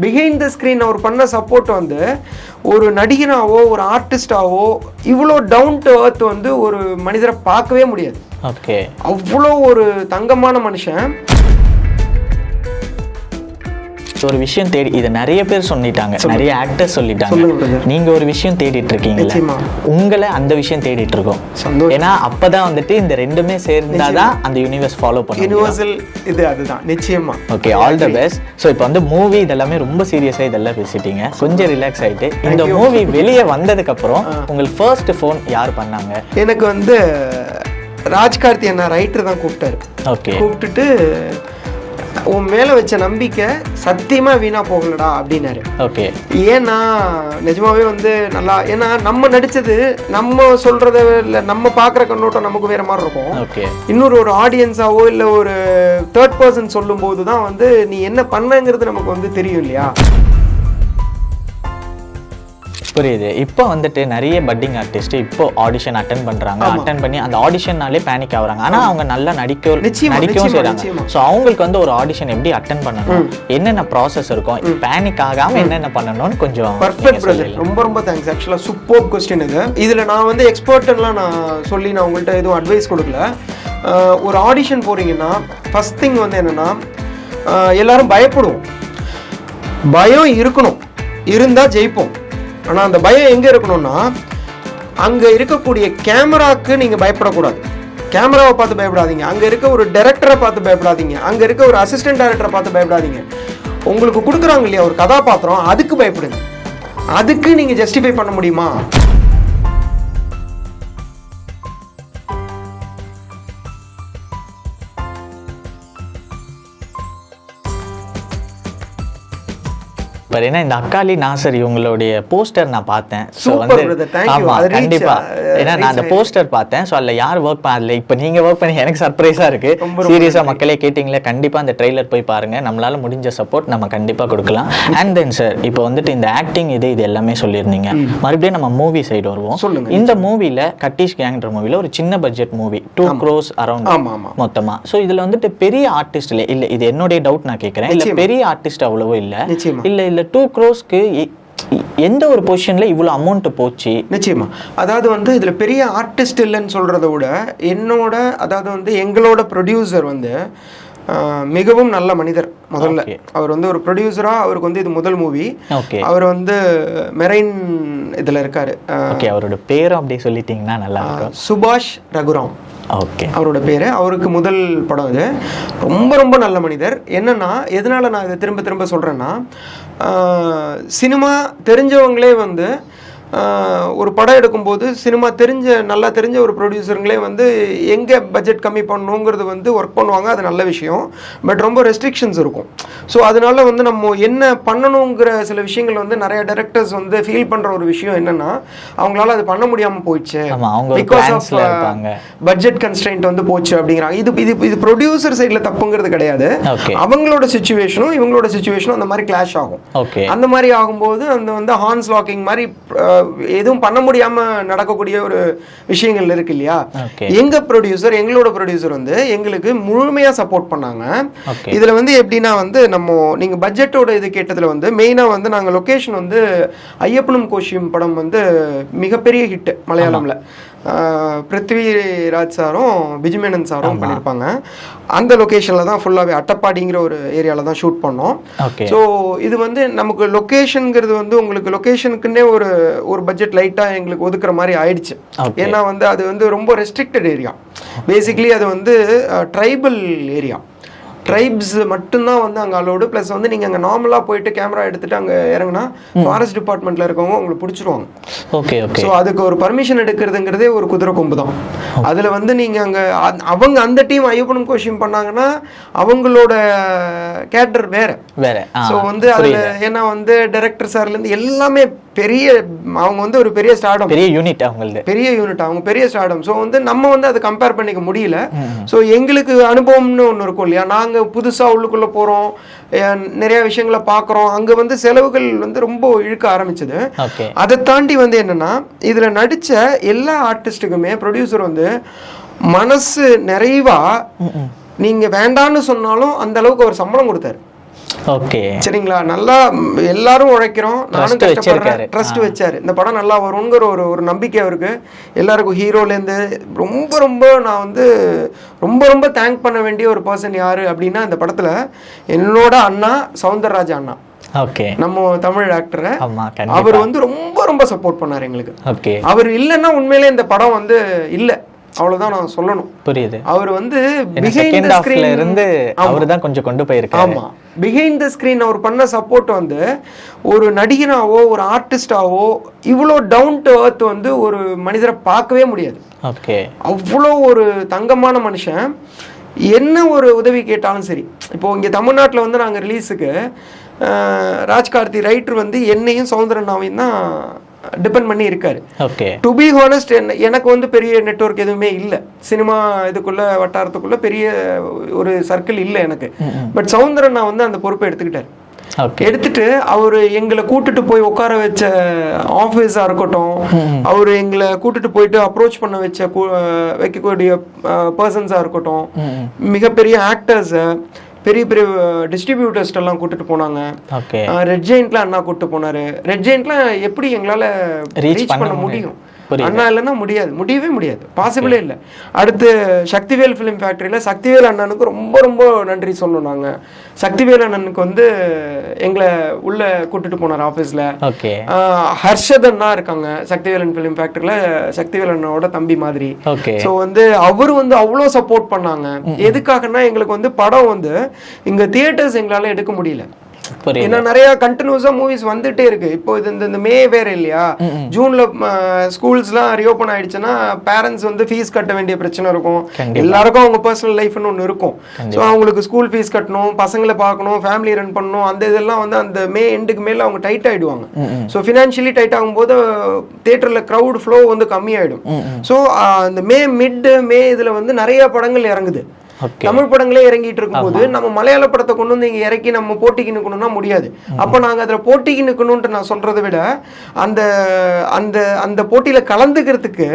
Behind the screen அவர் பண்ண support வந்து ஒரு நடிகனாவோ ஒரு ஆர்டிஸ்டாவோ இவ்வளோ டவுன் டு earth வந்து ஒரு மனிதரை பார்க்கவே முடியாது. ஓகே அவ்வளோ ஒரு தங்கமான மனுஷன். ஒரு விஷயம் தேடி இதை நிறைய பேர் சொல்லிட்டாங்க. நிறைய ஆக்டர்ஸ் சொல்லிட்டாங்க. நீங்க ஒரு விஷயம் தேடிட்டு நிச்சயமா. உங்களை அந்த விஷயம் தேடிட்டு இருக்கோம். ஏன்னா அப்பதான் வந்துட்டு இந்த ரெண்டுமே சேர்ந்தாதான் அந்த யூனிவர்ஸ் ஃபாலோ பண்ணும் யுனிவர்சல் இது அதுதான். நிச்சயமா. Okay all the best so இப்போ வந்து மூவி இதெல்லாமே ரொம்ப சீரியஸாக இதெல்லாம் பேசிட்டீங்க. கொஞ்சம் ரிலாக்ஸ் ஆயிட்டு. இந்த மூவி வெளியே வந்ததுக்கு அப்புறம் உங்களுக்கு ஃபர்ஸ்ட் ஃபோன் யார் பண்ணாங்க? எனக்கு வந்து ராஜ்கார்த்தி அண்ணா ரைட்டர் தான் கூப்பிட்டாரு. ஓகே கூப்பிட்டுட்டு உன் மேலே வச்ச நம்பிக்கை சத்தியமாக வீணாக போகலடா அப்படின்னாரு. ஓகே. ஏன்னா நிஜமாவே வந்து நல்லா ஏன்னா நம்ம நடிச்சது நம்ம சொல்றத இல்லை நம்ம பார்க்குற கண்ணோட்டம் நமக்கு வேற மாதிரி இருக்கும். ஓகே. இன்னொரு ஒரு ஆடியன்ஸாவோ இல்லை ஒரு தேர்ட் பர்சன் சொல்லும்போது தான் வந்து நீ என்ன பண்ணங்கிறது நமக்கு வந்து தெரியும் இல்லையா? புரியுது. இப்போ வந்துட்டு நிறைய பட்டிங் ஆர்டிஸ்ட் இப்போ ஆடிஷன் அட்டன் பண்றாங்க. அட்டன் பண்ணி அந்த ஆடிஷன்னாலே பேனிக் ஆகுறாங்க. ஆனா அவங்க நல்லா நடிக்க நடிக்கவும் நிச்சயமா. ஸோ அவங்களுக்கு வந்து ஒரு ஆடிஷன் எப்படி அட்டன் பண்ணணும்? என்னென்ன ப்ராசஸ் இருக்கும்? பேனிக் ஆகாம என்னென்ன பண்ணணும்னு கொஞ்சம் பர்ஃபெக்ட். ரொம்ப ரொம்ப தேங்க்ஸ் ஆக்சுவலாக சூப்பர் கொஸ்டின் இது. இதில் நான் வந்து எக்ஸ்பர்ட்லாம் நான் சொல்லி நான் உங்கள்கிட்ட எதுவும் அட்வைஸ் கொடுக்கல. ஒரு ஆடிஷன் போறீங்கன்னா ஃபர்ஸ்ட் திங் வந்து என்னன்னா எல்லாரும் பயப்படுவோம். பயம் இருக்கணும். இருந்தால் ஜெயிப்போம். ஆனால் அந்த பயம் எங்கே இருக்கணும்னா அங்கே இருக்கக்கூடிய கேமராக்கு நீங்கள் பயப்படக்கூடாது. கேமராவை பார்த்து பயப்படாதீங்க. அங்கே இருக்க ஒரு டைரக்டரை பார்த்து பயப்படாதீங்க. அங்கே இருக்க ஒரு அசிஸ்டன்ட் டைரக்டரை பார்த்து பயப்படாதீங்க. உங்களுக்கு கொடுக்குறாங்க இல்லையா ஒரு கதாபாத்திரம் அதுக்கு பயப்படுங்க. அதுக்கு நீங்கள் ஜஸ்டிஃபை பண்ண முடியுமா? பட் ஏன்னா இந்த அக்காலி நாசர் இவங்களுடைய போஸ்டர் நான் பார்த்தேன். ஸோ வந்து brother, thank you. ஆமா அது reach, கண்டிப்பா. uh, ஏன்னா நான் அந்த போஸ்டர் பார்த்தேன். ஸோ அதில் யார் ஒர்க் பண்ணல இப்போ நீங்க ஒர்க் பண்ணி எனக்கு சர்ப்ரைஸா இருக்கு. ரொம்ப ரொம்ப சீரியஸா மக்களே கேட்டிங்களே கண்டிப்பா அந்த ட்ரெய்லர் போய் பாருங்க. நம்மளால முடிஞ்ச சப்போர்ட் நம்ம கண்டிப்பா கொடுக்கலாம். அண்ட் தென் சார் இப்போ வந்துட்டு இந்த ஆக்டிங் இது இது எல்லாமே சொல்லியிருந்தீங்க. மறுபடியும் நம்ம மூவி சைடு வருவோம். இந்த மூவில கட்டிஷ் கேங்ன்ற மூவில ஒரு சின்ன budget movie to gross around ஆமா ஆமா. மொத்தமா. சோ இதுல வந்துட்டு பெரிய ஆர்டிஸ்ட் இல்ல இல்ல இது என்னுடைய டவுட் நான் கேக்குறேன். இல்ல பெரிய ஆர்டிஸ்ட் அவ்வளவோ இல்ல. நிச்சயமா. இல்ல டூ க்ரோஸ்க்கு எந்த ஒரு பொசிஷன்ல இவ்வளவு அமௌண்ட் போச்சு? நிச்சயமா. அதாவது வந்து இதில் பெரிய ஆர்டிஸ்ட் இல்லைன்னு சொல்கிறத விட என்னோட அதாவது வந்து எங்களோட ப்ரொடியூசர் வந்து மிகவும் நல்ல மனிதர் முதல்ல. அவர் வந்து ஒரு ப்ரொடியூசராக அவருக்கு வந்து இது முதல் மூவி அவர் வந்து மெரைன் இதில் இருக்காரு. ஓகே அவரோட பேரும் அப்படியே சொல்லிட்டீங்கன்னா நல்லா சுபாஷ் ரகுராம். ஓகே அவரோட பேர். அவருக்கு முதல் படம் இது ரொம்ப ரொம்ப நல்ல மனிதர். என்னென்னா எதனால் நான் இதை திரும்ப திரும்ப சொல்கிறேன்னா சினிமா தெரிஞ்சவங்களே வந்து ஒரு படம் எடுக்கும்போது சினிமா தெரிஞ்ச நல்லா தெரிஞ்ச ஒரு ப்ரொடியூசருங்களே வந்து எங்கே பட்ஜெட் கம்மி பண்ணணுங்கிறது வந்து ஒர்க் பண்ணுவாங்க அது நல்ல விஷயம். பட் ரொம்ப ரெஸ்ட்ரிக்ஷன்ஸ் இருக்கும். ஸோ அதனால வந்து நம்ம என்ன பண்ணணுங்கிற சில விஷயங்கள் வந்து நிறைய டைரக்டர்ஸ் வந்து ஃபீல் பண்ணுற ஒரு விஷயம் என்னன்னா அவங்களால அது பண்ண முடியாமல் போயிடுச்சு. பிகாஸ் இருப்பாங்க. பட்ஜெட் கன்ஸ்ட்ரெயின்ட் வந்து போச்சு அப்படிங்கிறாங்க. இது இது இது ப்ரொடியூசர் சைடில் தப்புங்கிறது கிடையாது. அவங்களோட சுச்சுவேஷனும் இவங்களோட சுச்சுவேஷனும் அந்த மாதிரி கிளாஷ் ஆகும். அந்த மாதிரி ஆகும்போது அந்த வந்து ஹார்ன்ஸ் லாக்கிங் மாதிரி எதுவும் பண்ண முடியாம நடக்கக்கூடிய ஒரு விஷயங்கள் இருக்கு இல்லையா? எங்க ப்ரொடியூசர் எங்களோட ப்ரொடியூசர் வந்து எங்களுக்கு முழுமையா சப்போர்ட் பண்ணாங்க. இதுல வந்து எப்படின்னா வந்து நம்ம நீங்க பட்ஜெட்டோட இது கேட்டதுல வந்து மெயினா வந்து நாங்க லொகேஷன் வந்து ஐயப்பனும் கோஷியும் படம் வந்து மிகப்பெரிய ஹிட் மலையாளம்ல. பிருத்விராஜ் சாரும் பிஜுமேனன் சாரும் பண்ணியிருப்பாங்க அந்த லொகேஷனில் தான் ஃபுல்லாகவே அட்டப்பாடிங்கிற ஒரு ஏரியாவில் தான் ஷூட் பண்ணோம். ஸோ இது வந்து நமக்கு லொக்கேஷனுங்கிறது வந்து உங்களுக்கு லொக்கேஷனுக்குன்னே ஒரு ஒரு பட்ஜெட் லைட்டாக எங்களுக்கு ஒதுக்குற மாதிரி ஆயிடுச்சு. ஏன்னா வந்து அது வந்து ரொம்ப ரெஸ்ட்ரிக்டட் ஏரியா பேசிக்லி அது வந்து ட்ரைபல் ஏரியா ட்ரைப்ஸ் மட்டும்தான் வந்து அங்கே அலோடு ப்ளஸ் வந்து நீங்கள் அங்கே நார்மலாக போயிட்டு கேமரா எடுத்துட்டு அங்கே இறங்குனா ஃபாரஸ்ட் டிபார்ட்மெண்ட்டில் இருக்கவங்க உங்களை பிடிச்சிருவாங்க. ஓகே ஓகே ஸோ அதுக்கு ஒரு பர்மிஷன் எடுக்கிறதுங்கிறதே ஒரு குதிரை கொம்பு தான். அதில் வந்து நீங்கள் அங்கே அவங்க அந்த டீம் ஐயப்பனும் கோஷியம் பண்ணாங்கன்னா அவங்களோட கேட்டர் வேற. வேற. ஸோ வந்து அதில் ஏன்னா வந்து டைரக்டர் சார்லேருந்து எல்லாமே பெரிய அவங்க வந்து ஒரு பெரிய ஸ்டார்டம் பெரிய யூனிட் அவங்களது. பெரிய யூனிட் அவங்க பெரிய ஸ்டார்டம் ஸோ வந்து நம்ம வந்து அதை கம்பேர் பண்ணிக்க முடியல. ஸோ எங்களுக்கு அனுபவம்னு ஒன்று இருக்கும் இல்லையா? நாங்கள் புதுசாக உள்ளுக்குள்ளே போகிறோம் நிறைய விஷயங்களை பார்க்குறோம். அங்கே வந்து செலவுகள் வந்து ரொம்ப இழுக்க ஆரம்பிச்சது. அதை தாண்டி வந்து என்னன்னா இதுல நடிச்ச எல்லா ஆர்டிஸ்ட்டுக்குமே ப்ரொடியூசர் வந்து மனசு நிறைவா நீங்க வேண்டான்னு சொன்னாலும் அந்த அளவுக்கு அவர் சம்பளம் கொடுத்தாரு. ஓகே. சரிங்களா? நல்லா எல்லாரும் உழைக்கிறோம். நானும் கஷ்டப்படுறேன். ட்ரஸ்ட் வச்சாரு. இந்த படம் நல்லா வருங்கிற ஒரு ஒரு நம்பிக்கை அவருக்கு. எல்லாருக்கும் ஹீரோலேருந்து ரொம்ப ரொம்ப நான் வந்து ரொம்ப ரொம்ப தேங்க் பண்ண வேண்டிய ஒரு பர்சன் யாரு அப்படின்னா இந்த படத்துல என்னோட அண்ணா சவுந்தரராஜ அண்ணா. ஓகே. நம்ம தமிழ் ஆக்டரை அவர் வந்து ரொம்ப ரொம்ப சப்போர்ட் பண்ணாரு எங்களுக்கு. ஓகே. அவர் இல்லைன்னா உண்மையிலே இந்த படம் வந்து இல்லை. அவ்வளவுதான் நான் சொல்லணும். புரியுது. அவர் வந்து ஹாஃப்ல screen- இருந்து அவர் தான் கொஞ்சம் கொண்டு போயிருக்காரு. ஆமா. பிஹைண்ட் த ஸ்க்ரீன் அவர் பண்ண சப்போர்ட் வந்து ஒரு நடிகனாவோ ஒரு ஆர்டிஸ்டாவோ இவ்வளோ டவுன் டு earth வந்து ஒரு மனிதரை பார்க்கவே முடியாது. ஓகே அவ்வளோ ஒரு தங்கமான மனுஷன். என்ன ஒரு உதவி கேட்டாலும் சரி. இப்போ இங்கே தமிழ்நாட்டில் வந்து நாங்கள் ரிலீஸுக்கு ராஜ்கார்த்தி ரைட்டர் வந்து என்னையும் சௌந்தரனாவையும் தான் டிபெண்ட் பண்ணி இருக்காரு. ஓகே டு பி ஹானஸ்ட் எனக்கு வந்து பெரிய நெட்வொர்க் எதுவுமே இல்லை. சினிமா இதுக்குள்ள வட்டாரத்துக்குள்ள பெரிய ஒரு சர்க்கிள் இல்லை எனக்கு. பட் சவுந்தரன் நான் வந்து அந்த பொறுப்பை எடுத்துக்கிட்டார். எடுத்துட்டு அவர் எங்களை கூட்டிட்டு போய் உட்கார வச்ச ஆஃபீஸாக இருக்கட்டும் அவர் எங்களை கூட்டிட்டு போயிட்டு அப்ரோச் பண்ண வச்ச வைக்கக்கூடிய பர்சன்ஸாக இருக்கட்டும் மிகப்பெரிய ஆக்டர்ஸை பெரிய பெரிய டிஸ்ட்ரிபியூட்டர்ஸ்ட் எல்லாம் கூட்டிட்டு போனாங்க. ரெட் ஜெயின்ட்ல அண்ணா கூட்டு போனாரு. ரெட் ஜெயின்ட்ல எப்படி எங்களால ரீச் பண்ண முடியும். அண்ணா இல்லைன்னா முடியாது. முடியவே முடியாது. பாசிபிளே இல்லை. அடுத்து சக்திவேல் ஃபிலிம் ஃபேக்டரியில சக்திவேல் அண்ணனுக்கு ரொம்ப ரொம்ப நன்றி சொல்லணும் நாங்க. சக்திவேல் அண்ணனுக்கு வந்து எங்களை உள்ள கூட்டிட்டு போனார் ஆஃபீஸ்ல ஹர்ஷத் அண்ணா இருக்காங்க சக்திவேலன் ஃபிலிம் ஃபேக்டரியில சக்திவேல் அண்ணாவோட தம்பி மாதிரி. ஸோ வந்து அவர் வந்து அவ்வளோ சப்போர்ட் பண்ணாங்க. எதுக்காகன்னா எங்களுக்கு வந்து படம் வந்து இங்க தியேட்டர்ஸ் எங்களால எடுக்க முடியல. ஏன்னா நிறைய கண்டினியூஸா மூவிஸ் வந்துட்டே இருக்கு. இப்போ இது இந்த மே வேற இல்லையா? ஜூன்ல ஸ்கூல்ஸ்லாம் ரியோபன் ஆயிடுச்சுன்னா பேரண்ட்ஸ் வந்து ஃபீஸ் கட்ட வேண்டிய பிரச்சனை இருக்கும். எல்லாருக்கும் அவங்க பர்சனல் லைஃப்னு ஒன்று இருக்கும். ஸோ அவங்களுக்கு ஸ்கூல் ஃபீஸ் கட்டணும் பசங்களை பார்க்கணும் ஃபேமிலி ரன் பண்ணணும் அந்த இதெல்லாம் வந்து அந்த மே எண்டுக்கு மேல அவங்க டைட் ஆயிடுவாங்க. ஸோ ஃபினான்ஷியலி டைட் ஆகும்போது தேட்டர்ல க்ரௌட் ஃப்ளோ வந்து கம்மியாயிடும். ஸோ அந்த மே மிட் மே இதுல வந்து நிறைய படங்கள் இறங்குது. தமிழ் படங்களே இறங்கிட்டு இருக்கும்போது நம்ம மலையாள படத்தை கொண்டு வந்து இங்க இறக்கி நம்ம போட்டிக்கு நிக்கணும்னா முடியாது. அப்ப நாங்க அதுல போட்டிக்கு நிக்கணும்ட்டு நான் சொல்றதை விட அந்த அந்த அந்த போட்டியில கலந்துக்கிறதுக்கு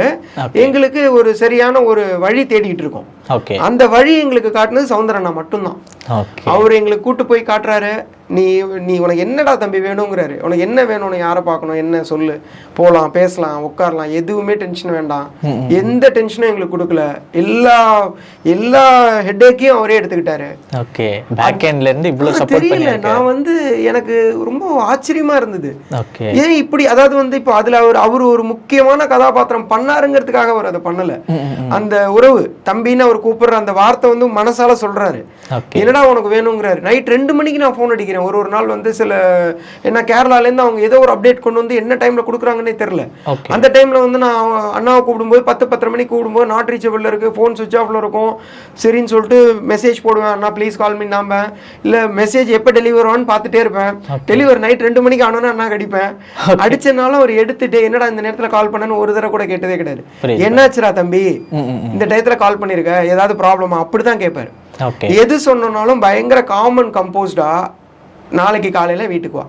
எங்களுக்கு ஒரு சரியான ஒரு வழி தேடிட்டு இருக்கோம். அந்த வழி எங்களுக்கு காட்டுனது சவுந்தரண்ணா மட்டும்தான். அவர் எங்களுக்கு கூட்டு போய் காட்டுறாரு. நீ நீ உனக்கு என்னடா தம்பி வேணுங்கிறாரு. உனக்கு என்ன வேணும் உனக்கு யாரை பார்க்கணும்? என்ன? சொல்லு. போகலாம் பேசலாம் உட்காரலாம். எதுவுமே டென்ஷன் வேண்டாம். எந்த டென்ஷனும் எங்களுக்கு கொடுக்கல. எல்லா எல்லா ஹெட்டேக்கையும் அவரே எடுத்துக்கிட்டாரு. ஓகே. பேக் எண்ட்ல இருந்து இவ்வளவு தெரியல. நான் வந்து எனக்கு ரொம்ப ஆச்சரியமா இருந்தது. ஏன் இப்படி அதாவது வந்து இப்போ அதுல அவர் அவர் ஒரு முக்கியமான கதாபாத்திரம் பண்ணாருங்கிறதுக்காக அவர் அதை பண்ணல. அந்த உறவு தம்பின்னு அவர் கூப்பிடுற அந்த வார்த்தை வந்து மனசால சொல்றாரு. என்னடா உனக்கு வேணுங்கிறாரு. நைட் ரெண்டு மணிக்கு நான் ஃபோன் அடிக்கிறேன். ஒரு ஒரு நாள் வந்து சில என்ன கேரளால இருந்து அவங்க ஏதோ ஒரு அப்டேட் கொண்டு வந்து என்ன டைம்ல கொடுக்குறாங்கன்னே தெரியல. ஓகே அந்த டைம்ல வந்து நான் அண்ணாவை கூப்பிடும்போது பத்து பத்தரை மணிக்கு கூப்பிடும்போது நாட் ரீச்சபிள் இருக்கு. ஃபோன் சுவிச் ஆஃப்ல இருக்கும். சரின்னு சொல்லிட்டு மெசேஜ் போடுவேன். அண்ணா ப்ளீஸ் கால் மீ நாம. இல்ல மெசேஜ் எப்போ டெலிவர் ஆன்னு பார்த்துட்டே இருப்பேன். டெலிவர் நைட் ரெண்டு மணிக்கு ஆனோன்னு அண்ணா அடிப்பேன் அடிச்சனாலும் அவர் எடுத்துட்டு என்னடா இந்த நேரத்துல கால் பண்ணேன்னு ஒரு தடவை கூட கேட்டதே கிடையாது. புரியுது. என்னாச்சுடா தம்பி? இந்த டயத்துல கால் பண்ணிருக்க? ஏதாவது ப்ராப்ளமா அப்படிதான் கேட்பாரு. ஓகே எது சொன்னாலும் பயங்கர காமன் கம்போஸ்டா நாளைக்கு காலையில வீட்டுக்கு வா.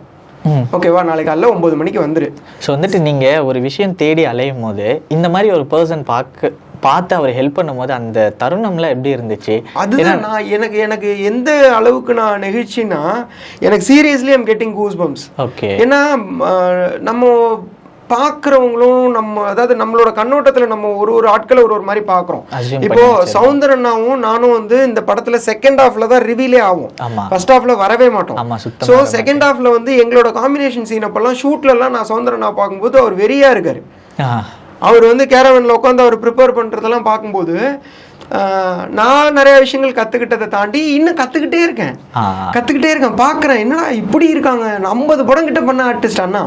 ஓகேவா நாளைக்கு காலையில ஒன்பது மணிக்கு வந்துரு. ஸோ வந்துட்டு நீங்க ஒரு விஷயம் தேடி அலையும் போது இந்த மாதிரி ஒரு பர்சன் பார்க்க பார்த்து அவர் ஹெல்ப் பண்ணும்போது அந்த தருணம்ல எப்படி இருந்துச்சு? அதுதான் நான் எனக்கு எனக்கு எந்த அளவுக்கு நான் நெகிழ்ச்சின்னா எனக்கு seriously I'm getting goose bumps okay ஏன்னா நம்ம பார்க்குறவங்களும் நம்ம அதாவது நம்மளோட கண்ணோட்டத்துல நம்ம ஒரு ஒரு ஆட்களை ஒரு ஒரு மாதிரி பார்க்குறோம். இப்போ. சௌந்தரனாவும் நானும் வந்து இந்த படத்துல செகண்ட் ஹாஃப்ல தான் ரிவீலே ஆகும் ஃபர்ஸ்ட் ஹாஃப்ல வரவே மாட்டோம். ஸோ செகண்ட் ஹாஃப்ல வந்து எங்களோட காம்பினேஷன் சீன் அப்பெல்லாம் ஷூட்ல எல்லாம் நான் சௌந்தரனா பார்க்கும்போது அவர் வெறியா இருக்காரு. அவர் வந்து கேரவன்ல உட்காந்து அவர் ப்ரிப்பேர் பண்றதெல்லாம் பார்க்கும்போது நான் நிறைய விஷயங்கள் கத்துக்கிட்டதை தாண்டி இன்னும் கத்துக்கிட்டே இருக்கேன். கத்துக்கிட்டே இருக்கேன். பார்க்கறேன் என்னடா இப்படி இருக்காங்க? ஐம்பது படம் கிட்ட பண்ண ஆர்டிஸ்ட் அண்ணா.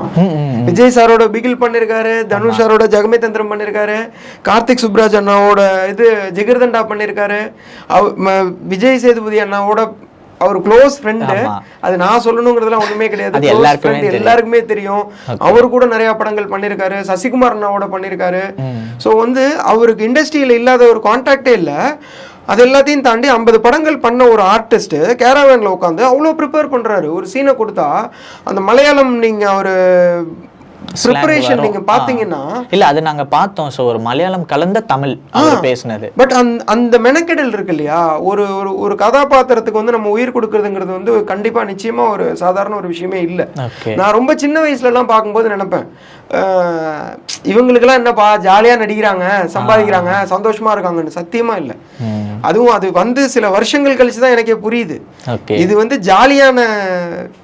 விஜய் சாரோட பிகில் பண்ணிருக்காரு தனுஷ் சாரோட ஜெகமே தந்திரம் பண்ணிருக்காரு கார்த்திக் சுப்ராஜ் அண்ணாவோட இது ஜிகர்தண்டா ம- விஜய் சேதுபதி அண்ணாவோட அவர் க்ளோஸ் ஃப்ரெண்டு. அது நான் சொல்லணுங்கிறதுலாம் ஒண்ணுமே கிடையாது. எல்லாருக்குமே. எல்லாருக்குமே தெரியும். அவர் கூட நிறைய படங்கள் பண்ணிருக்காரு சசிகுமார் அண்ணாவோட பண்ணிருக்காரு. ஸோ வந்து அவருக்கு இண்டஸ்ட்ரியில இல்லாத ஒரு கான்டாக்டே இல்லை. அது எல்லாத்தையும் தாண்டி ஐம்பது படங்கள் பண்ண ஒரு ஆர்டிஸ்ட் கேரவேன்ல உட்காந்து அவ்வளோ ப்ரிப்பேர் பண்றாரு. ஒரு சீனை கொடுத்தா அந்த மலையாளம் நீங்க ஒரு ப்ரிப்பரேஷன் நீங்க பாத்தீங்கன்னா இல்ல அது நாங்க பார்த்தோம். சோ ஒரு மலையாளம் கலந்த தமிழ் அவர் பேசுனது. பட் அந்த மெனக்கெடல் இருக்கு இல்லையா? ஒரு ஒரு கதாபாத்திரத்துக்கு வந்து நம்ம உயிர் கொடுக்கறதுங்கிறது வந்து கண்டிப்பா நிச்சயமா ஒரு சாதாரண ஒரு விஷயமே இல்லை. நான் ரொம்ப சின்ன வயசுல எல்லாம் பார்க்கும்போது நினைப்பேன். இவங்களுக்கெல்லாம் என்னப்பா ஜாலியா நடிக்கிறாங்க சம்பாதிக்கிறாங்க சந்தோஷமா இருக்காங்கன்னு. சத்தியமா இல்லை. அதுவும் அது வந்து சில வருஷங்கள் கழிச்சு தான் எனக்கே புரியுது. இது வந்து ஜாலியான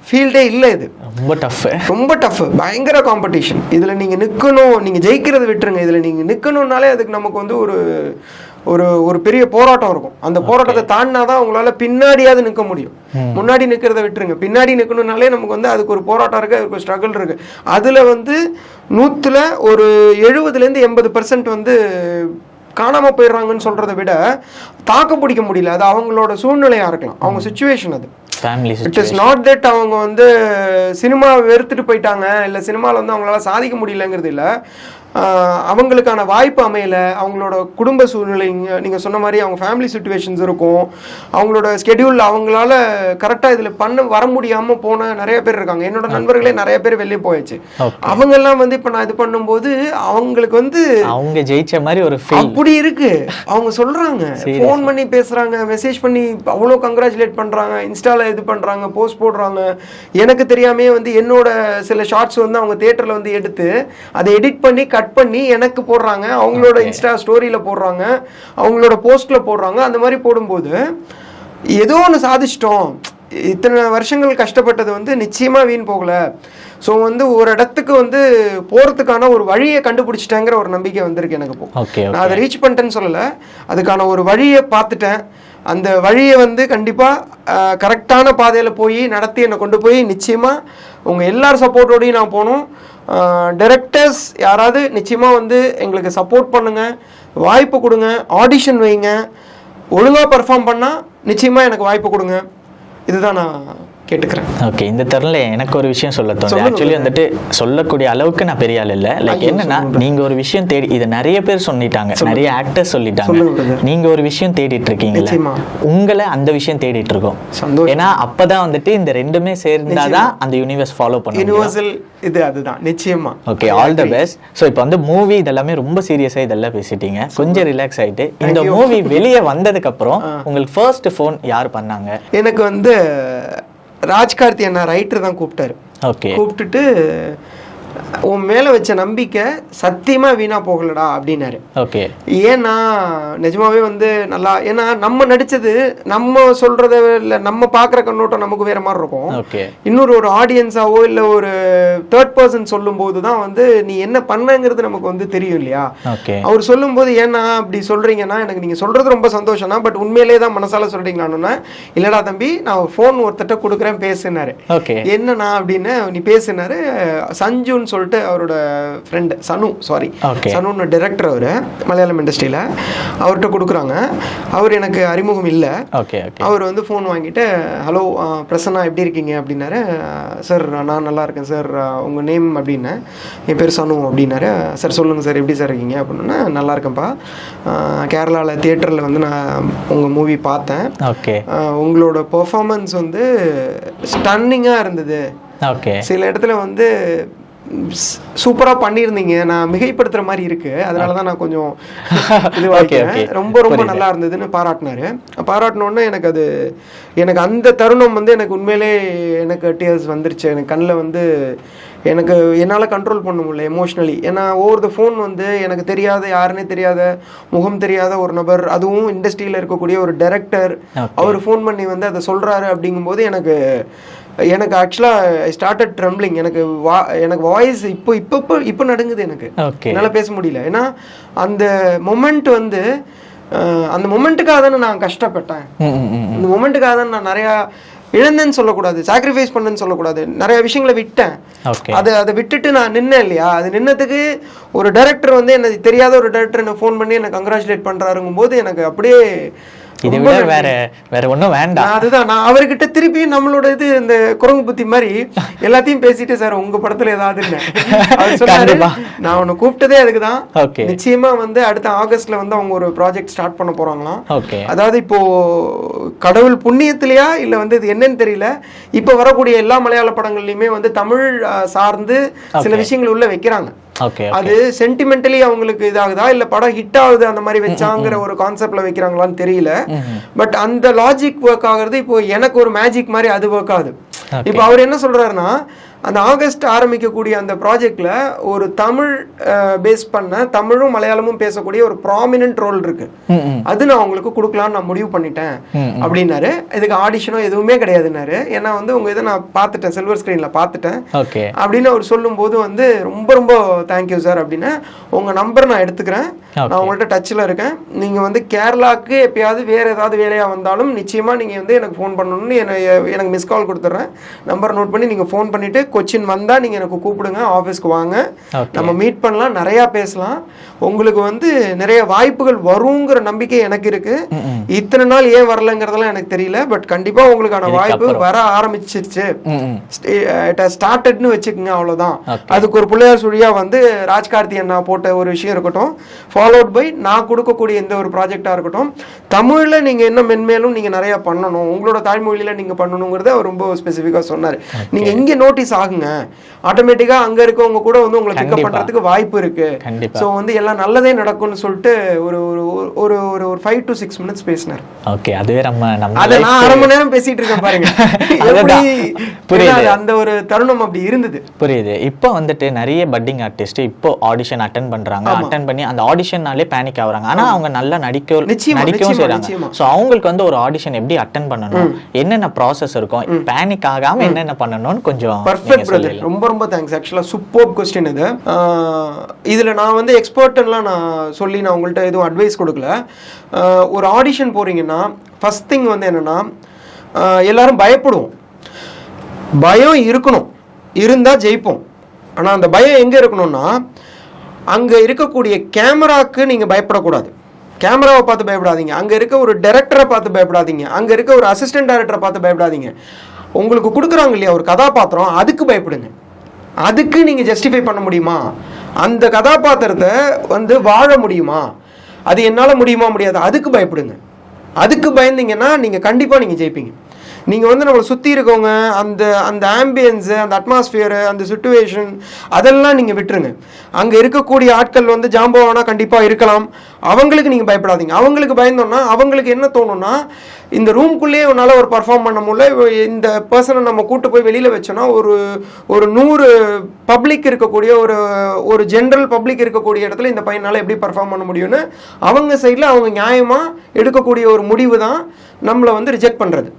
ஃபீல்டே இல்லை இது. ரொம்ப டஃப் ரொம்ப டஃப் பயங்கர காம்படிஷன் இதுல நீங்க நிக்கணும் நீங்க ஜெயிக்கிறத விட்டுருங்க. இதுல நீங்க நிக்கணும்னாலே அதுக்கு நமக்கு வந்து ஒரு ஒரு ஒரு பெரிய போராட்டம் இருக்கும். அந்த போராட்டத்தை தாண்டினாதான் உங்களால பின்னாடியாவது நிக்க முடியும். முன்னாடி நிக்கிறத விட்டுருங்க. பின்னாடி நிக்கணும்னாலே நமக்கு வந்து அதுக்கு ஒரு போராட்டம் இருக்கு அதுக்கு ஒரு ஸ்ட்ரகிள் இருக்கு. அதுல வந்து நூத்துல ஒரு எழுபதுல இருந்து எண்பது பர்சன்ட் வந்து காணாம போயிடுறாங்கன்னு சொல்றதை விட தாக்கு பிடிக்க முடியல. அது அவங்களோட சூழ்நிலையா இருக்கலாம். அவங்க சுச்சுவேஷன் அது. இட் இஸ் நாட் தட் அவங்க வந்து சினிமா வெறுத்துட்டு போயிட்டாங்க. இல்லை சினிமாவில் வந்து அவங்களால சாதிக்க முடியலங்கிறது இல்லை. அவங்களுக்கான வாய்ப்பு அமையல. அவங்களோட குடும்ப சூழ்நிலை நீங்கள் சொன்ன மாதிரி அவங்க ஃபேமிலி சுச்சுவேஷன்ஸ் இருக்கும். அவங்களோட ஸ்கெடியூல் அவங்களால கரெக்டாக இதில் பண்ண வர முடியாமல் போன நிறைய பேர் இருக்காங்க. என்னோட நண்பர்களே நிறைய பேர் வெளியே போயாச்சு. அவங்கெல்லாம் வந்து இப்போ நான் இது பண்ணும்போது அவங்களுக்கு வந்து அவங்க ஜெயிச்ச மாதிரி ஒரு அப்படி இருக்கு. அவங்க சொல்றாங்க. ஃபோன் பண்ணி பேசுறாங்க மெசேஜ் பண்ணி அவ்வளோ கங்க்ராச்சுலேட் பண்றாங்க இன்ஸ்டால இது பண்றாங்க போஸ்ட் போடுறாங்க. எனக்கு தெரியாமே வந்து என்னோட சில ஷார்ட்ஸ் வந்து அவங்க தியேட்டர்ல வந்து எடுத்து அதை எடிட் பண்ணி கட் பண்ணி எனக்கு போடுறாங்க அவங்களோட இன்ஸ்டா ஸ்டோரியில போடுறாங்க அவங்களோட போஸ்ட்ல போடுறாங்க அந்த மாதிரி போடும்போது ஏதோ ஒன்று சாதிச்சிட்டோம். இத்தனை வருஷங்கள் கஷ்டப்பட்டது வந்து நிச்சயமா வீண் போகல. ஸோ வந்து ஒரு இடத்துக்கு வந்து போறதுக்கான ஒரு வழியை கண்டுபிடிச்சிட்டேங்கிற ஒரு நம்பிக்கை வந்திருக்கு எனக்கு இப்போ. நான் அதை ரீச் பண்ணிட்டேன்னு சொல்லலை. அதுக்கான ஒரு வழியை பார்த்துட்டேன். அந்த வழியை வந்து கண்டிப்பாக கரெக்டான பாதையில் போய் நடத்தி என்னை கொண்டு போய் நிச்சயமாக உங்கள் எல்லார் சப்போர்ட்டோடையும் நான் போகணும். டைரக்டர்ஸ் யாராவது நிச்சயமாக வந்து எங்களுக்கு சப்போர்ட் பண்ணுங்கள் வாய்ப்பு கொடுங்க ஆடிஷன் வைங்க ஒழுங்காக பெர்ஃபார்ம் பண்ணால் நிச்சயமாக எனக்கு வாய்ப்பு கொடுங்க. இதுதான் நான் கேட்டுக்கிறேன். ஓகே இந்த தருணல எனக்கு ஒரு விஷயம் சொல்ல தோணுது. ஆக்சுவலி வந்துட்டு சொல்லக்கூடிய அளவுக்கு நான் பெரிய ஆள் இல்ல. லைக் என்னன்னா நீங்க ஒரு விஷயம் தேடி இது நிறைய பேர் சொல்லிட்டாங்க. நிறைய ஆக்டர்ஸ் சொல்லிட்டாங்க. நீங்க ஒரு விஷயம் தேடிட்டு நிச்சயமா. உங்களை அந்த விஷயம் தேடிட்டு இருக்கோம். ஏன்னா அப்பதான் வந்துட்டு இந்த ரெண்டுமே சேர்ந்தாதான் அந்த யூனிவர்ஸ் ஃபாலோ பண்ண முடியும். யூனிவர்சல் இது அதுதான். நிச்சயமா. Okay all the best so இப்போ வந்து மூவி இதெல்லாமே ரொம்ப சீரியஸா இதெல்லாம் பேசிட்டீங்க. கொஞ்சம் ரிலாக்ஸ் ஆயிட்டு இந்த மூவி வெளியே வந்ததுக்கு அப்புறம் உங்களுக்கு ஃபர்ஸ்ட் ஃபோன் யார் பண்ணாங்க? எனக்கு வந்து ராஜ்கார்த்தி அண்ணா ரைட்டர் தான் கூப்பிட்டாரு. கூப்பிட்டுட்டு உன் மேல வச்ச நம்பிக்கை சத்தியமா வீணா போகலடா அப்படின்னாரு. ஓகே. ஏன்னா நிஜமாவே வந்து நல்லா ஏன்னா நம்ம நடிச்சது நம்ம சொல்றத இல்லை நம்ம பார்க்குற கண்ணோட்டம் நமக்கு வேற மாதிரி இருக்கும். இன்னொரு ஒரு ஆடியன்ஸாவோ இல்லை ஒரு தேர்ட் பர்சன் சொல்லும்போது தான் வந்து நீ என்ன பண்ணங்கிறது நமக்கு வந்து தெரியும் இல்லையா? அவர் சொல்லும்போது ஏன்னா அப்படி சொல்றீங்கன்னா எனக்கு நீங்க சொல்றது ரொம்ப சந்தோஷம்னா பட் உண்மையிலே தான் மனசால சொல்றீங்களான்னு இல்லடா தம்பி நான் ஃபோன் ஒருத்தட்ட கொடுக்குறேன் பேசுனாரு. என்னண்ணா அப்படின்னு நீ பேசுனாரு சஞ்சுன்னு சொல்லிட்டு அவரோட ஃப்ரெண்டு சனு சாரி. சனுன்னு டைரக்டர் அவர் மலையாளம் இண்டஸ்ட்ரியில் அவர்கிட்ட கொடுக்குறாங்க. அவர் எனக்கு அறிமுகம் இல்லை. அவர் வந்து ஃபோன் வாங்கிட்டு ஹலோ பிரசன்னா எப்படி இருக்கீங்க? அப்படின்னாரு. சார் நான் நல்லா இருக்கேன் சார் உங்கள் நேம் அப்படின்னேன் என் பேர் சனு அப்படின்னாரு. சார் சொல்லுங்கள் சார் எப்படி சார் இருக்கீங்க? அப்படின்னா நல்லா இருக்கேன்ப்பா. கேரளாவில் தியேட்டரில் வந்து நான் உங்கள் மூவி பார்த்தேன். ஓகே உங்களோட பெர்ஃபார்மன்ஸ் வந்து ஸ்டன்னிங்காக இருந்தது. ஓகே சில இடத்துல வந்து சூப்பராக பண்ணியிருந்தீங்க. நான் மிகைப்படுத்துற மாதிரி இருக்கு. அதனால தான் நான் கொஞ்சம் okay. ரொம்ப ரொம்ப நல்லா இருந்ததுன்னு பாராட்டினாரு. பாராட்டினோடனே எனக்கு அது எனக்கு அந்த தருணம் வந்து எனக்கு உண்மையிலே எனக்கு டியர்ஸ் வந்துருச்சு. எனக்கு கண்ணில் வந்து எனக்கு என்னால் கண்ட்ரோல் பண்ண முடியல எமோஷ்னலி ஏன்னா ஓவர் த ஃபோன் வந்து எனக்கு தெரியாத யாருன்னே தெரியாத முகம் தெரியாத ஒரு நபர் அதுவும் இண்டஸ்ட்ரியில் இருக்கக்கூடிய ஒரு டைரக்டர். அவர் ஃபோன் பண்ணி வந்து அதை சொல்கிறாரு அப்படிங்கும்போது எனக்கு எனக்கு ஆக்சுவலாக ஐ ஸ்டார்டட் ட்ரம்பிளிங் எனக்கு வா எனக்கு வாய்ஸ் இப்போ இப்போ இப்போ இப்போ நடுங்குது எனக்கு. என்னால் பேச முடியல. ஏன்னா அந்த மொமெண்ட் வந்து அந்த மொமெண்ட்டுக்காக தானே நான் கஷ்டப்பட்டேன். இந்த மொமெண்ட்டுக்காக தான் நான் நிறையா இழந்தேன்னு சொல்லக்கூடாது சாக்ரிஃபைஸ் பண்ணேன்னு சொல்லக்கூடாது. நிறைய விஷயங்களை விட்டேன். அதை அதை விட்டுட்டு நான் நின்னேன் இல்லையா? அது நின்னதுக்கு ஒரு டைரக்டர் வந்து எனக்கு தெரியாத ஒரு டைரக்டர் என்ன ஃபோன் பண்ணி எனக்கு கங்க்ராச்சுலேட் பண்ணுறாருங்கும் போது எனக்கு அப்படியே இதை விட வேற வேற ஒன்றும் வேண்டாம். நான் அதுதான் நான் அவர்கிட்ட திருப்பியும் நம்மளோட இது இந்த குரங்கு புத்தி மாதிரி எல்லாத்தையும் பேசிட்டு சார் உங்க படத்துல ஏதாவது. நான் உன்னை கூப்பிட்டதே அதுக்கு தான் ஓகே. நிச்சயமா வந்து அடுத்த ஆகஸ்ட்ல வந்து அவங்க ஒரு ப்ராஜெக்ட் ஸ்டார்ட் பண்ண போறாங்களாம். ஓகே. அதாவது இப்போ கடவுள் புண்ணியத்திலையா இல்ல வந்து இது என்னன்னு தெரியல இப்போ வரக்கூடிய எல்லா மலையாள படங்கள்லயுமே வந்து தமிழ் சார்ந்து சில விஷயங்கள் உள்ள வைக்கிறாங்க. அது சென்டிமெண்டலி அவங்களுக்கு இதாகுதா? இல்ல படம் ஹிட் ஆகுது அந்த மாதிரி வச்சாங்கிற ஒரு கான்செப்ட்ல வைக்கிறாங்களான்னு தெரியல. பட் அந்த லாஜிக் ஒர்க் ஆகுறது இப்போ எனக்கு ஒரு மேஜிக் மாதிரி அது ஒர்க் ஆகுது. இப்போ அவர் என்ன சொல்றாருன்னா அந்த ஆகஸ்ட் ஆரம்பிக்கக்கூடிய அந்த ப்ராஜெக்ட்ல ஒரு தமிழ் பேஸ் பண்ண தமிழும் மலையாளமும் பேசக்கூடிய ஒரு ப்ராமினன்ட் ரோல் இருக்கு. அது நான் உங்களுக்கு கொடுக்கலாம்னு நான் முடிவு பண்ணிட்டேன். அப்படின்னாரு. இதுக்கு ஆடிஷனோ எதுவுமே கிடையாதுன்னாரு. ஏன்னா வந்து உங்க இதை நான் பார்த்துட்டேன் சில்வர் ஸ்கிரீன்ல பார்த்துட்டேன். அப்படின்னு அவர் சொல்லும்போது வந்து ரொம்ப ரொம்ப தேங்க்யூ சார் அப்படின்னு உங்க நம்பர் நான் எடுத்துக்கிறேன். நான் உங்கள்கிட்ட டச்சில் இருக்கேன். நீங்க வந்து கேரளாக்கு எப்பயாவது வேற ஏதாவது வேலையா வந்தாலும் நிச்சயமா நீங்க வந்து எனக்கு ஃபோன் பண்ணணும்னு என்ன- எனக்கு மிஸ் கால் கொடுத்துட்றேன். நம்பர் நோட் பண்ணி நீங்க ஃபோன் பண்ணிட்டு கொச்சின் வந்தா நீங்க எனக்கு கூப்பிடுங்க ஆஃபீஸ்க்கு வாங்க. நம்ம மீட் பண்ணலாம் நிறைய பேசலாம் உங்களுக்கு வந்து நிறைய வாய்ப்புகள் வருங்கிற நம்பிக்கை எனக்கு இருக்கு. இத்தனை நாள் ஏன் வரலங்கிறதெல்லாம் எனக்கு தெரியல. பட் கண்டிப்பா உங்களுக்கான வாய்ப்பு வர ஆரம்பிச்சிருச்சு. ஸ்டார்டட்னு வச்சுக்கோங்க அவ்வளவுதான். அதுக்கு ஒரு பிள்ளையார் சுழியா வந்து ராஜ்கார்த்தி அண்ணா போட்ட ஒரு விஷயம் இருக்கட்டும். ஃபாலோட் பை நான் கொடுக்கக்கூடிய எந்த ஒரு ப்ராஜெக்டா இருக்கட்டும். தமிழ்ல நீங்க என்ன மென்மேலும் நீங்க நிறைய பண்ணணும். உங்களோட தாய்மொழியில நீங்க பண்ணணுங்கிறத அவர் ரொம்ப ஸ்பெசிஃபிக்கா சொன்னாரு. நீங்க இங்க நோட்டீஸ் ஆகுங்க? ஆட்டோமேட்டிக்கா அங்க இருக்கவங்க கூட வந்து உங்களை பிக்கப். பண்றதுக்கு வாய்ப்பு இருக்கு. ஸோ வந்து எல்லாம் நல்லதே நடக்கும்னு சொல்லிட்டு ஒரு ஒரு ஒரு- ஒரு ஒரு ஃபைவ் டு சிக்ஸ் மினிட்ஸ் பேசினார். ஓகே அதுவே நம்ம நம்ம அதை நான் அரை மணி நேரம் பேசிட்டு இருக்கேன் பாருங்க. புரியுது. அந்த ஒரு தருணம் அப்படி இருந்தது. புரியுது. இப்போ வந்துட்டு நிறைய பட்டிங் ஆர்டிஸ்ட் இப்போ ஆடிஷன் அட்டன் பண்றாங்க. அட்டன் பண்ணி அந்த ஆடிஷன்னாலே பேனிக் ஆகுறாங்க. ஆனா அவங்க நல்லா நடிக்க நடிக்கவும் நிச்சயமா. ஸோ அவங்களுக்கு வந்து ஒரு ஆடிஷன் எப்படி அட்டன் பண்ணணும்? என்னென்ன ப்ராசஸ் இருக்கும்? பேனிக் ஆகாம என்னென்ன பண்ணணும்னு கொஞ்சம் பர்ஃபெக்ட். ரொம்ப ரொம்ப தேங்க்ஸ் ஆக்சுவலாக சூப்பர் கொஸ்டின் இது. இதுல நான் வந்து எக்ஸ்பர்ட்லாம் நான் சொல்லி நான் உங்கள்கிட்ட எதுவும் அட்வைஸ் கொடுக்கல. ஒரு ஆடிஷன் போறீங்கன்னா ஃபர்ஸ்ட் திங் வந்து என்னன்னா எல்லாரும் பயப்படுவோம். பயம் இருக்கணும். இருந்தால் ஜெயிப்போம். ஆனா அந்த பயம் எங்கே இருக்கணும்னா அங்கே இருக்கக்கூடிய கேமராக்கு நீங்க பயப்படக்கூடாது. கேமராவை பார்த்து பயப்படாதீங்க. அங்க இருக்க ஒரு டைரக்டரை பார்த்து பயப்படாதீங்க. அங்க இருக்க ஒரு அசிஸ்டன்ட் டைரக்டரை பார்த்து பயப்படாதீங்க. உங்களுக்கு கொடுக்குறாங்க இல்லையா ஒரு கதாபாத்திரம் அதுக்கு பயப்படுங்க. அதுக்கு நீங்க ஜஸ்டிஃபை பண்ண முடியுமா? அந்த கதாபாத்திரத்தை வந்து வாழ முடியுமா? அது என்னால் முடியுமா? முடியாது. அதுக்கு பயப்படுங்க. அதுக்கு பயந்தீங்கன்னா நீங்கள் கண்டிப்பாக நீங்கள் ஜெயிப்பீங்க. நீங்கள் வந்து நம்மளை சுற்றி இருக்கவங்க அந்த அந்த ஆம்பியன்ஸு அந்த அட்மாஸ்ஃபியரு அந்த சுச்சுவேஷன் அதெல்லாம் நீங்கள் விட்டுருங்க. அங்கே இருக்கக்கூடிய ஆட்கள் வந்து ஜாம்பவானா கண்டிப்பாக இருக்கலாம். அவங்களுக்கு நீங்கள் பயப்படாதீங்க. அவங்களுக்கு பயந்தோன்னா அவங்களுக்கு என்ன தோணும்னா இந்த ரூம்குள்ளேயே உன்னால் ஒரு பர்ஃபார்ம் பண்ண முடியல. இந்த பர்சனை நம்ம கூட்டு போய் வெளியில் வச்சோம்னா ஒரு ஒரு நூறு பப்ளிக் இருக்கக்கூடிய ஒரு ஒரு ஜென்ரல் பப்ளிக் இருக்கக்கூடிய இடத்துல இந்த பையனால் எப்படி பர்ஃபார்ம் பண்ண முடியும்னு அவங்க சைடில் அவங்க நியாயமாக எடுக்கக்கூடிய ஒரு முடிவு தான் நம்மளை வந்து ரிஜெக்ட் பண்ணுறது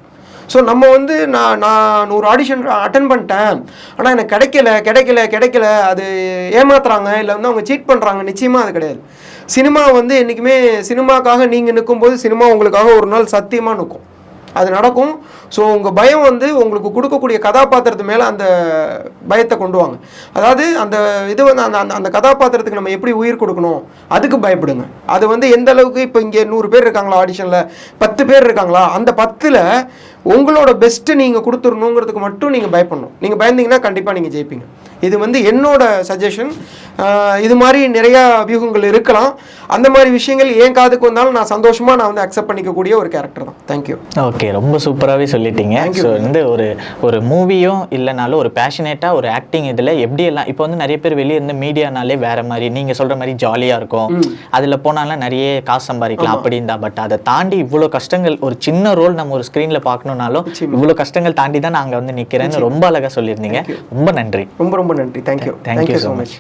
ஸோ நம்ம வந்து நான் நான் நூறு ஆடிஷன் அட்டன் பண்ணிட்டேன். ஆனால் எனக்கு கிடைக்கல கிடைக்கல கிடைக்கல. அது ஏமாத்துறாங்க இல்லை வந்து அவங்க சீட் பண்ணுறாங்க நிச்சயமாக அது கிடையாது. சினிமா வந்து என்றைக்குமே சினிமாக்காக நீங்கள் நிற்கும்போது சினிமா உங்களுக்காக ஒரு நாள் சத்தியமாக நிற்கும். அது நடக்கும். ஸோ உங்கள் பயம் வந்து உங்களுக்கு கொடுக்கக்கூடிய கதாபாத்திரத்து மேலே அந்த பயத்தை கொண்டு வாங்க. அதாவது அந்த இது வந்து அந்த அந்த- அந்த கதாபாத்திரத்துக்கு நம்ம எப்படி உயிர் கொடுக்கணும்? அதுக்கு பயப்படுங்க. அது வந்து எந்த அளவுக்கு இப்போ இங்கே நூறு பேர் இருக்காங்களா ஆடிஷனில் பத்து பேர் இருக்காங்களா? அந்த பத்தில் உங்களோட பெஸ்ட்டு நீங்கள் கொடுத்துடணுங்கிறதுக்கு மட்டும் நீங்கள் பயப்படணும். நீங்கள் பயந்தீங்கன்னா கண்டிப்பாக நீங்கள் ஜெயிப்பீங்க. இது வந்து என்னோட சஜஷன் இது மாதிரி நிறையா வியூகங்கள் இருக்கலாம். அந்த மாதிரி விஷயங்கள் ஏன் காதுக்கு வந்தாலும் நான் சந்தோஷமாக நான் வந்து அக்செப்ட் பண்ணிக்கக்கூடிய ஒரு கேரக்டர் தான். தேங்க்யூ ஓகே ரொம்ப சூப்பராகவே சொல்லிட்டீங்க. ஸோ வந்து ஒரு ஒரு மூவியும் இல்லைனாலும் ஒரு பேஷனேட்டாக ஒரு ஆக்டிங் இதில் எப்படி எல்லாம் இப்போ வந்து நிறைய பேர் வெளியே இருந்து மீடியானாலே வேற மாதிரி நீங்கள் சொல்கிற மாதிரி ஜாலியாக இருக்கும். அதில் போனாலும் நிறைய காசு சம்பாதிக்கலாம் அப்படின்னு தான் பட் அதை தாண்டி இவ்வளோ கஷ்டங்கள் ஒரு சின்ன ரோல் நம்ம ஒரு ஸ்க்ரீனில் பார்க்கணுன்னாலும் இவ்வளோ கஷ்டங்கள் தாண்டி தான் நாங்கள் வந்து நிற்கிறேன்னு ரொம்ப அழகாக சொல்லியிருந்தீங்க. ரொம்ப நன்றி. ரொம்ப ரொம்ப நன்றி. Thank you thank you so. மச்